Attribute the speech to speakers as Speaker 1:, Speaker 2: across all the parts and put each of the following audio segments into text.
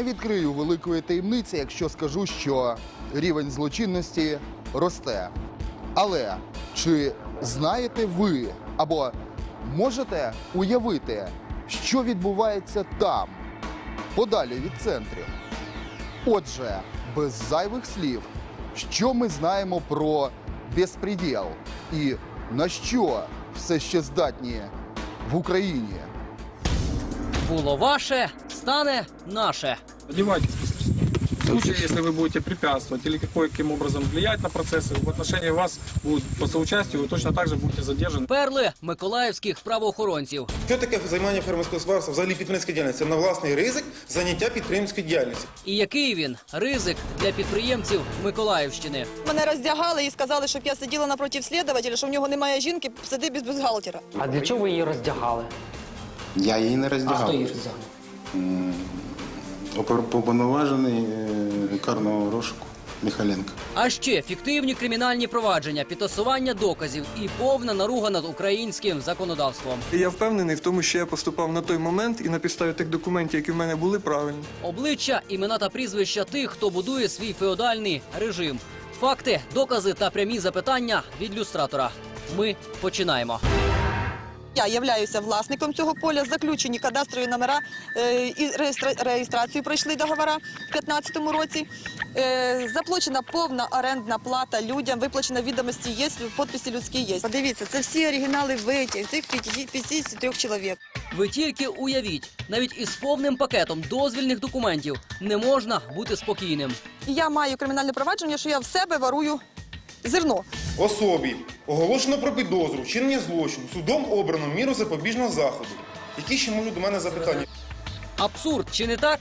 Speaker 1: не відкрию великої таємниці, якщо скажу, що рівень злочинності росте. Але чи знаєте ви або можете уявити, що відбувається там, подалі від центрів? Отже, без зайвих слів, що ми знаємо про безпреділ і на що все ще здатні в Україні?
Speaker 2: Було ваше, стане наше.
Speaker 3: Одевайтесь, мистер. В случае, если вы будете препятствовать или каким образом влиять на процессы, в отношении вас будут по соучастию, вы точно так же будете задержаны.
Speaker 2: Перли миколаївських правоохоронців.
Speaker 4: Що таке займання фермерського господарства, взагалі підприємницька діяльність? Це на власний ризик заняття підприємської діяльності.
Speaker 2: І який він ризик для підприємців Миколаївщини.
Speaker 5: Мене роздягали і сказали, щоб я сиділа напроти слідувателя, що в нього немає жінки, сиди без бюстгальтера.
Speaker 6: А для чого ви її роздягали?
Speaker 7: Я її не
Speaker 6: А
Speaker 7: роздягав.
Speaker 6: хто її роздягав?
Speaker 7: Опер- Повноважений е, карного розшуку Михайленко.
Speaker 2: А ще фіктивні кримінальні провадження, підтасування доказів і повна наруга над українським законодавством.
Speaker 8: Я впевнений в тому, що я поступав на той момент і на підставі тих документів, які в мене були, правильно.
Speaker 2: Обличчя, імена та прізвища тих, хто будує свій феодальний режим. Факти, докази та прямі запитання від люстратора. Ми починаємо.
Speaker 5: Я являюся власником цього поля, заключені кадастрові номера е, і реєстра- реєстрацію пройшли договора в 2015 році. Е, заплачена повна орендна плата людям, виплачена відомості є, підписи людські є. Подивіться, це всі оригінали витяг цих 53 чоловік.
Speaker 2: Ви тільки уявіть, навіть із повним пакетом дозвільних документів не можна бути спокійним.
Speaker 5: Я маю кримінальне провадження, що я в себе варую зерно.
Speaker 4: Особі оголошено про підозру, вчинення злочину, судом обрано міру запобіжного заходу. Які ще можуть до мене запитання?
Speaker 2: Абсурд, чи не так?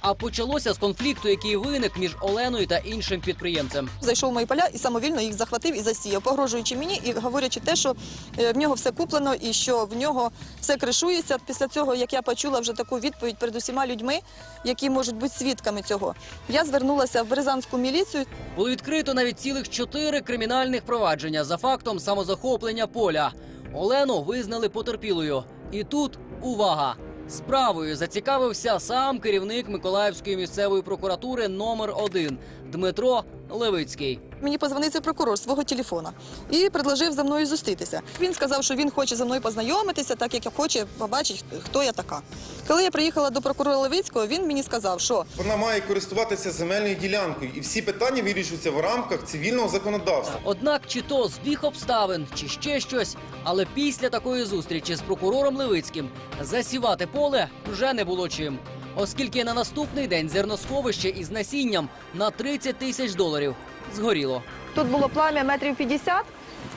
Speaker 2: А почалося з конфлікту, який виник між Оленою та іншим підприємцем.
Speaker 5: Зайшов в мої поля і самовільно їх захватив і засіяв, погрожуючи мені і говорячи те, що е, в нього все куплено і що в нього все кришується. Після цього, як я почула вже таку відповідь перед усіма людьми, які можуть бути свідками цього, я звернулася в Березанську міліцію.
Speaker 2: Було відкрито навіть цілих чотири кримінальних провадження за фактом самозахоплення поля. Олену визнали потерпілою. І тут увага! Справою зацікавився сам керівник Миколаївської місцевої прокуратури номер 1 Дмитро Левицький.
Speaker 5: Мені позвонив цей прокурор свого телефона і предложив за мною зустрітися. Він сказав, що він хоче зі мною познайомитися, так як хоче побачити, хто я така. Коли я приїхала до прокурора Левицького, він мені сказав, що
Speaker 4: Вона має користуватися земельною ділянкою, і всі питання вирішуються в рамках цивільного законодавства.
Speaker 2: Однак, чи то збіг обставин, чи ще щось, але після такої зустрічі з прокурором Левицьким засівати поле вже не було чим. Оскільки на наступний день зерносховище із насінням на 30 тисяч доларів згоріло.
Speaker 5: Тут було плам'я метрів 50,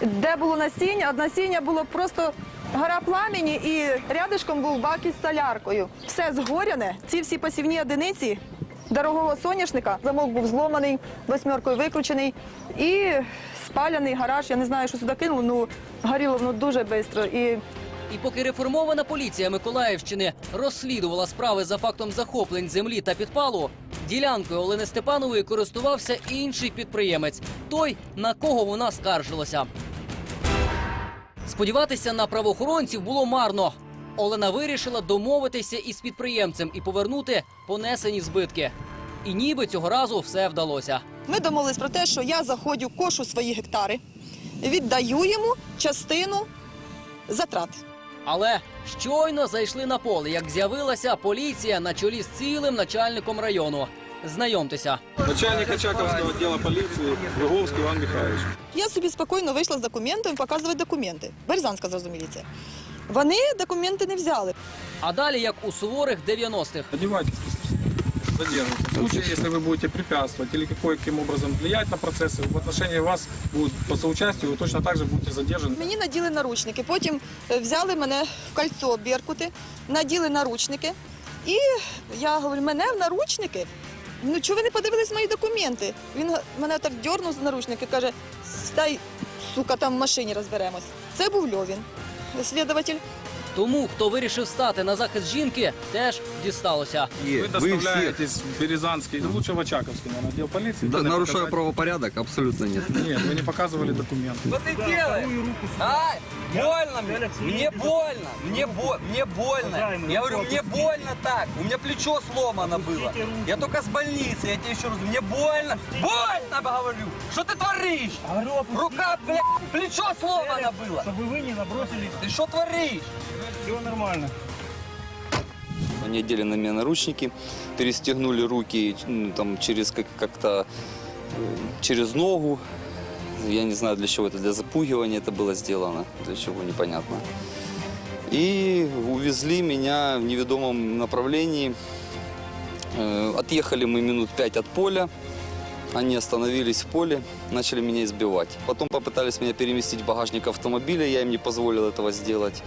Speaker 5: де було насіння, а насіння було просто гора пламені і рядишком був бак із соляркою. Все згоряне, ці всі посівні одиниці дорогого соняшника. Замок був зломаний, восьмеркою викручений і спаляний гараж. Я не знаю, що сюди кинули, ну горіло воно дуже швидко. І
Speaker 2: поки реформована поліція Миколаївщини розслідувала справи за фактом захоплень землі та підпалу, ділянкою Олени Степанової користувався інший підприємець, той, на кого вона скаржилася. Сподіватися на правоохоронців було марно. Олена вирішила домовитися із підприємцем і повернути понесені збитки. І ніби цього разу все вдалося.
Speaker 5: ми домовились про те, що я заходжу, кошу свої гектари, віддаю йому частину затрат.
Speaker 2: Але щойно зайшли на поле, як з'явилася поліція на чолі з цілим начальником району. Знайомтеся,
Speaker 3: Начальник Очаковського відділу поліції Выговский Іван Михайлович.
Speaker 5: Я собі спокійно вийшла з документами, показувати документи. Березанська зразу міліція. Вони документи не взяли.
Speaker 2: а далі як у суворих 90-х.
Speaker 3: Одевайтесь, мистер. Задерживайте. В случае, если вы будете препятствовать или каким образом влиять на процессы, в отношении вас будут по соучастию, вы точно так же будете задержаны.
Speaker 5: Мені наділи наручники. Потім е, взяли мене в кольцо Беркути, наділи наручники. І я говорю, мене в наручники? Ну чого ви не подивились мої документи? Він га- мене так дьорнув за наручники, каже, стай, сука, там в машині розберемось. Це був Льовін, слідователь.
Speaker 2: Тому, хто вирішив стати на захист жінки, теж дісталося.
Speaker 3: Вы доставляетесь в Березанский, ну, лучше в Очаковский, наверное, отдел полиции.
Speaker 6: Да,
Speaker 3: Надо
Speaker 6: нарушаю
Speaker 3: показать.
Speaker 6: правопорядок? Абсолютно нет.
Speaker 3: Нет, вы не показывали документы.
Speaker 9: Что ты делаешь? А? Больно мне. Мне больно. Мне, бо... мне больно. Я говорю, мне больно так. У меня плечо сломано было. Я только с больницы, я тебе еще раз говорю, мне больно. Больно, говорю. Что ты творишь? Рука, бля, плечо сломано было.
Speaker 10: Чтобы вы не набросились,
Speaker 9: Ты что творишь?
Speaker 10: Все нормально.
Speaker 6: Они одели на меня наручники, перестегнули руки ну, там, через как- как-то э, через ногу. Я не знаю, для чего это, для запугивания это было сделано, для чего непонятно. И увезли меня в неведомом направлении. Э, Отъехали мы минут пять от поля. Они остановились в поле, начали меня избивать. Потом попытались меня переместить в багажник автомобиля, я им не позволил этого сделать.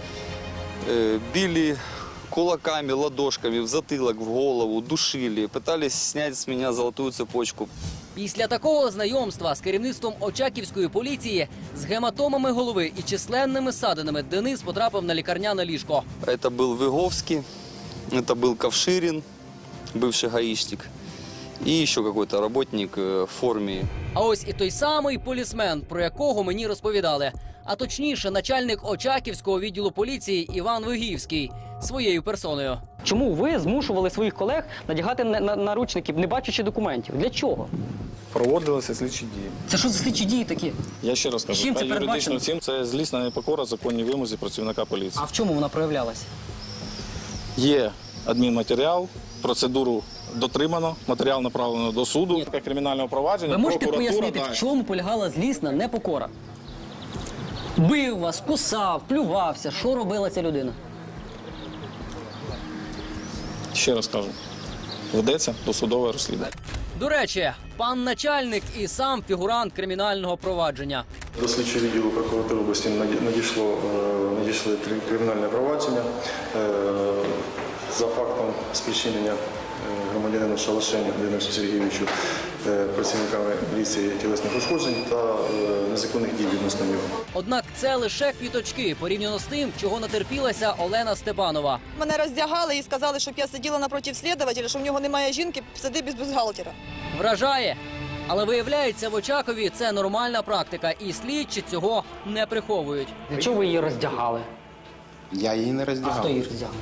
Speaker 6: Э, Били кулаками, ладошками в затылок, в голову, душили, пытались снять с меня золотую цепочку.
Speaker 2: Після такого знайомства з керівництвом Очаківської поліції з гематомами голови і численними садинами Денис потрапив на лікарняне ліжко.
Speaker 6: Это был Выговский, это был Ковширин, бывший гаишник, и еще какой-то работник э, в форме.
Speaker 2: А ось і той самий полісмен, про якого мені розповідали. А точніше, начальник Очаківського відділу поліції Іван Вигівський своєю персоною.
Speaker 11: Чому ви змушували своїх колег надягати на- на- наручники, не бачачи документів? Для чого?
Speaker 3: Проводилися слідчі дії.
Speaker 11: Це що за слідчі дії такі?
Speaker 3: Я ще раз кажу,
Speaker 11: Чим це
Speaker 3: та юридично цим це злісна непокора законній вимозі працівника поліції.
Speaker 11: А в чому вона проявлялася?
Speaker 3: Є адмінматеріал, процедуру дотримано, матеріал направлено до суду, таке кримінального провадження.
Speaker 11: Ви можете пояснити,
Speaker 3: да.
Speaker 11: в чому полягала злісна непокора? Бив вас, кусав, плювався. Що робила ця людина?
Speaker 3: Ще раз кажу, ведеться досудове розслідування.
Speaker 2: До речі, пан начальник і сам фігурант кримінального провадження.
Speaker 7: До слідчого відділу прокуратури області надійшло, е, надійшли кримінальне провадження е, за фактом спричинення е, громадянину Шалашеню Денису Сергійовичу е, працівниками поліції тілесних ушкоджень та е, незаконних дій відносно нього.
Speaker 2: Однак це лише квіточки порівняно з тим, чого натерпілася Олена Степанова.
Speaker 5: Мене роздягали і сказали, щоб я сиділа напроти слідувателя, що в нього немає жінки, сиди без бюстгальтера.
Speaker 2: Вражає. Але виявляється, в Очакові це нормальна практика, і слідчі цього не приховують.
Speaker 11: Для чого ви її роздягали?
Speaker 7: Я її не
Speaker 11: А хто її роздягав?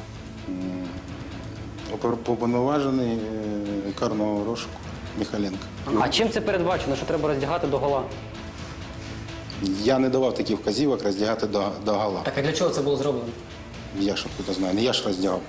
Speaker 7: Уповноважений е, карного розшуку Михайленко.
Speaker 11: А чим це передбачено, що треба роздягати до гола?
Speaker 7: Я не давав таких вказівок роздягати до, до гала.
Speaker 11: Так а для чого це було зроблено?
Speaker 7: Я ж откуда знаю, не я ж роздягав.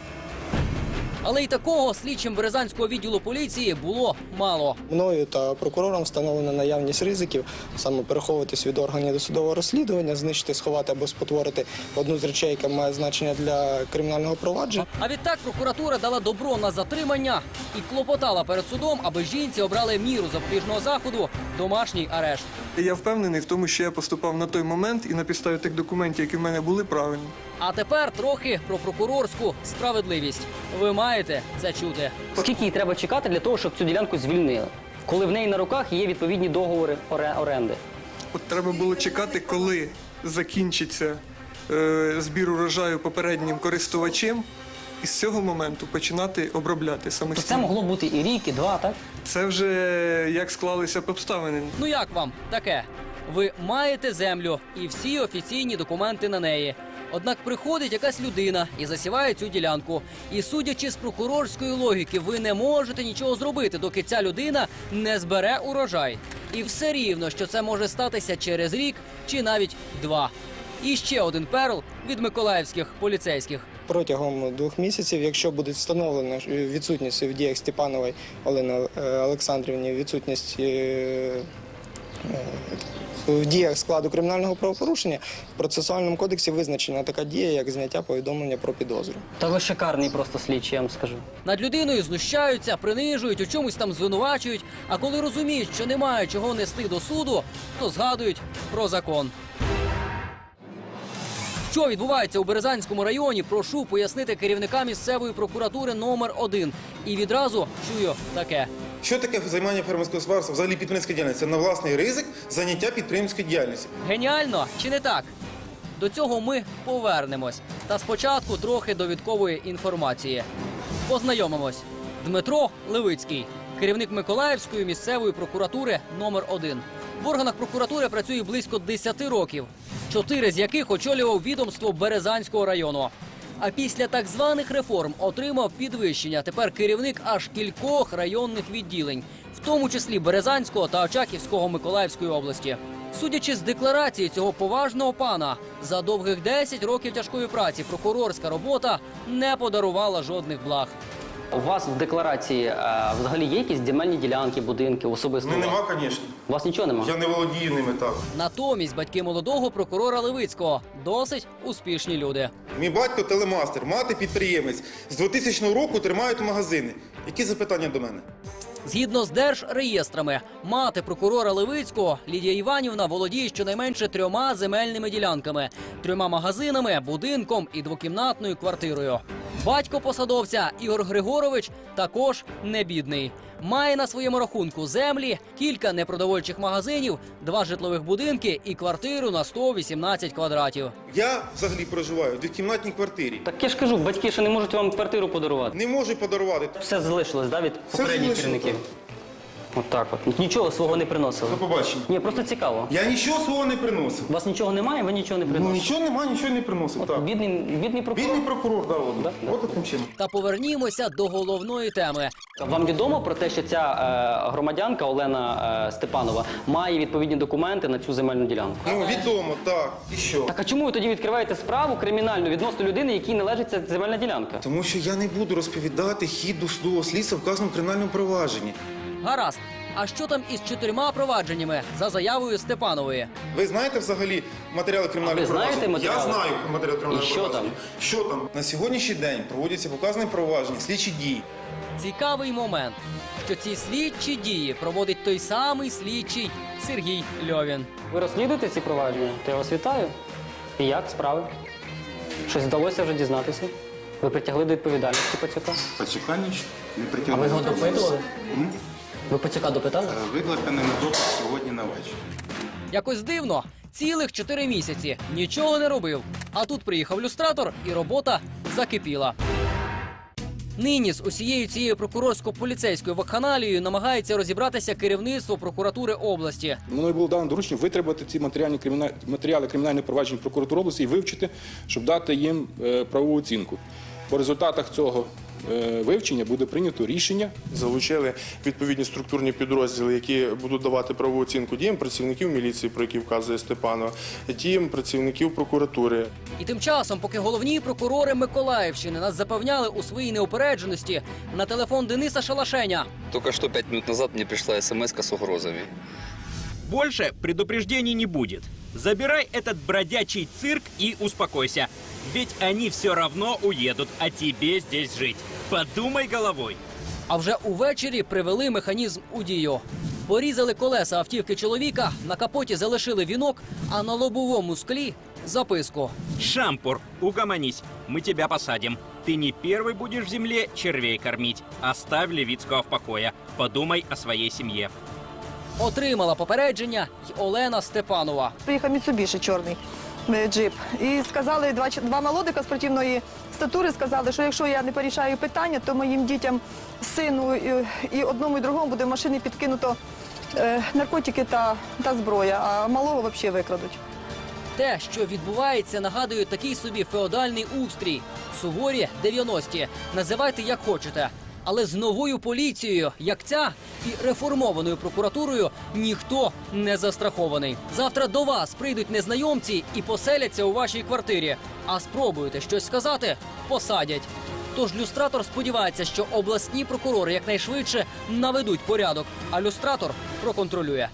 Speaker 2: Але й такого слідчим Березанського відділу поліції було мало.
Speaker 12: Мною та прокурором встановлена наявність ризиків саме переховуватись від органів досудового розслідування, знищити, сховати або спотворити одну з речей, яка має значення для кримінального провадження.
Speaker 2: А відтак прокуратура дала добро на затримання і клопотала перед судом, аби жінці обрали міру запобіжного заходу домашній арешт.
Speaker 8: Я впевнений в тому, що я поступав на той момент і на підставі тих документів, які в мене були правильні.
Speaker 2: А тепер трохи про прокурорську справедливість. Ви маєте це чути.
Speaker 11: Скільки їй треба чекати для того, щоб цю ділянку звільнили? Коли в неї на руках є відповідні договори оре- оренди.
Speaker 8: От треба було чекати, коли закінчиться е, збір урожаю попереднім користувачем, і з цього моменту починати обробляти
Speaker 11: То це могло бути і рік, і два, так?
Speaker 8: Це вже як склалися обставини.
Speaker 2: Ну як вам таке? Ви маєте землю і всі офіційні документи на неї. Однак приходить якась людина і засіває цю ділянку. І судячи з прокурорської логіки, ви не можете нічого зробити, доки ця людина не збере урожай. І все рівно, що це може статися через рік чи навіть два. І ще один перл від миколаївських поліцейських.
Speaker 12: Протягом двох місяців, якщо буде встановлено е, відсутність в діях Степанової Олени е, Олександрівні, відсутність е, в діях складу кримінального правопорушення, в процесуальному кодексі визначена така дія, як зняття повідомлення про підозру.
Speaker 11: Та ви шикарний просто слідчий, я вам скажу.
Speaker 2: Над людиною знущаються, принижують, у чомусь там звинувачують. А коли розуміють, що немає чого нести до суду, то згадують про закон. Що відбувається у Березанському районі, прошу пояснити керівника місцевої прокуратури номер 1 І відразу чую таке.
Speaker 4: Що таке займання фермерського господарства, взагалі підприємська діяльність? Це на власний ризик заняття підприємської діяльності.
Speaker 2: Геніально чи не так? До цього ми повернемось. Та спочатку трохи довідкової інформації. Познайомимось. Дмитро Левицький, керівник Миколаївської місцевої прокуратури номер 1 В органах прокуратури працює близько 10 років, чотири з яких очолював відомство Березанського району. А після так званих реформ отримав підвищення. Тепер керівник аж кількох районних відділень, в тому числі Березанського та Очаківського Миколаївської області. Судячи з декларації цього поважного пана, за довгих 10 років тяжкої праці прокурорська робота не подарувала жодних благ.
Speaker 11: У вас в декларації е, взагалі є якісь земельні ділянки, будинки, особисто?
Speaker 4: Ну
Speaker 11: вас?
Speaker 4: нема, звісно.
Speaker 11: У вас нічого немає?
Speaker 4: Я не володію ними так.
Speaker 2: Натомість батьки молодого прокурора Левицького досить успішні люди.
Speaker 4: Мій батько телемастер, мати підприємець. З 2000 року тримають магазини. Які запитання до мене?
Speaker 2: Згідно з держреєстрами, мати прокурора Левицького Лідія Іванівна володіє щонайменше трьома земельними ділянками, трьома магазинами, будинком і двокімнатною квартирою. Батько посадовця Ігор Григорович також не бідний. Має на своєму рахунку землі, кілька непродовольчих магазинів, два житлових будинки і квартиру на 118 квадратів.
Speaker 4: Я взагалі проживаю в двокімнатній квартирі.
Speaker 11: Так я ж кажу, батьки ще не можуть вам квартиру подарувати.
Speaker 4: Не можу подарувати.
Speaker 11: Все залишилось, да, від
Speaker 4: Все
Speaker 11: попередніх
Speaker 4: залишилось,
Speaker 11: керівників? От так от. Нічого свого не приносили.
Speaker 4: До побачення.
Speaker 11: Ні, просто цікаво.
Speaker 4: Я нічого свого не приносив.
Speaker 11: У вас нічого немає, ви нічого не
Speaker 4: Ну,
Speaker 11: приносите.
Speaker 4: нічого немає, нічого не приносив. Так.
Speaker 11: Бідний, бідний прокурор.
Speaker 4: Бідний прокурор, да, от,
Speaker 11: Да, да.
Speaker 4: от таким чином.
Speaker 2: Та повернімося до головної теми.
Speaker 11: Вам відомо про те, що ця е, громадянка Олена е, Степанова має відповідні документи на цю земельну ділянку?
Speaker 4: Ну, відомо, так. І що?
Speaker 11: Так а чому ви тоді відкриваєте справу кримінальну відносно людини, якій належить ця земельна ділянка?
Speaker 4: Тому що я не буду розповідати хід до судового слідства вказаному кримінальному провадженні.
Speaker 2: Гаразд. А що там із чотирма провадженнями за заявою Степанової?
Speaker 4: Ви знаєте взагалі матеріали кримінального
Speaker 11: А ви знаєте
Speaker 4: провадження?
Speaker 11: матеріали?
Speaker 4: Я знаю матеріали кримінального
Speaker 11: І що
Speaker 4: провадження. Що там? На сьогоднішній день проводяться показані провадження, слідчі дії.
Speaker 2: Цікавий момент, що ці слідчі дії проводить той самий слідчий Сергій Льовін.
Speaker 11: Ви розслідуєте ці провадження? То я вас вітаю. І як справи? Щось вдалося вже дізнатися? Ви притягли до відповідальності Пацюка?
Speaker 13: Пацюка ніч не
Speaker 11: А ви його допитували? Ви Пацюка допитали?
Speaker 13: Викликаний на допит сьогодні на вечір.
Speaker 2: Якось дивно, цілих чотири місяці нічого не робив. А тут приїхав люстратор, і робота закипіла. Нині з усією цією прокурорсько-поліцейською вакханалією намагається розібратися керівництво прокуратури області.
Speaker 14: Мною було дано доручення витребувати ці матеріальні криміна... матеріали кримінальних проваджень прокуратури області і вивчити, щоб дати їм е, правову оцінку. По результатах цього е, вивчення буде прийнято рішення.
Speaker 7: Залучили відповідні структурні підрозділи, які будуть давати правову оцінку діям працівників міліції, про які вказує Степанова, діям працівників прокуратури.
Speaker 2: І тим часом, поки головні прокурори Миколаївщини нас запевняли у своїй неупередженості, на телефон Дениса Шалашеня
Speaker 6: Только что пять минут назад мне пришла смс с угрозами.
Speaker 15: Больше предупреждений не будет. Забирай этот бродячий цирк и успокойся. Ведь они все равно уедут, а тебе здесь жить. Подумай головой.
Speaker 2: А вже увечері привели механізм у дію. Порізали колеса автівки чоловіка, на капоті залишили вінок, а на лобовому склі записку.
Speaker 15: Шампур, угомонись, мы тебя посадим. Ты не первый будешь в земле червей кормить. Оставь Левицкого в покое. Подумай о своей семье.
Speaker 2: Отримала попередження й Олена Степанова.
Speaker 5: Приїхав Міцубіші чорний е, джип. І сказали два, два молодика спортивної статури, сказали, що якщо я не порішаю питання, то моїм дітям, сину і, і одному і другому буде в машині підкинуто е, наркотики та, та зброя, а малого взагалі викрадуть.
Speaker 2: Те, що відбувається, нагадує такий собі феодальний устрій. Суворі 90-ті. Називайте як хочете. Але з новою поліцією, як ця, і реформованою прокуратурою ніхто не застрахований. Завтра до вас прийдуть незнайомці і поселяться у вашій квартирі. А спробуєте щось сказати, посадять. Тож люстратор сподівається, що обласні прокурори якнайшвидше наведуть порядок, а люстратор проконтролює.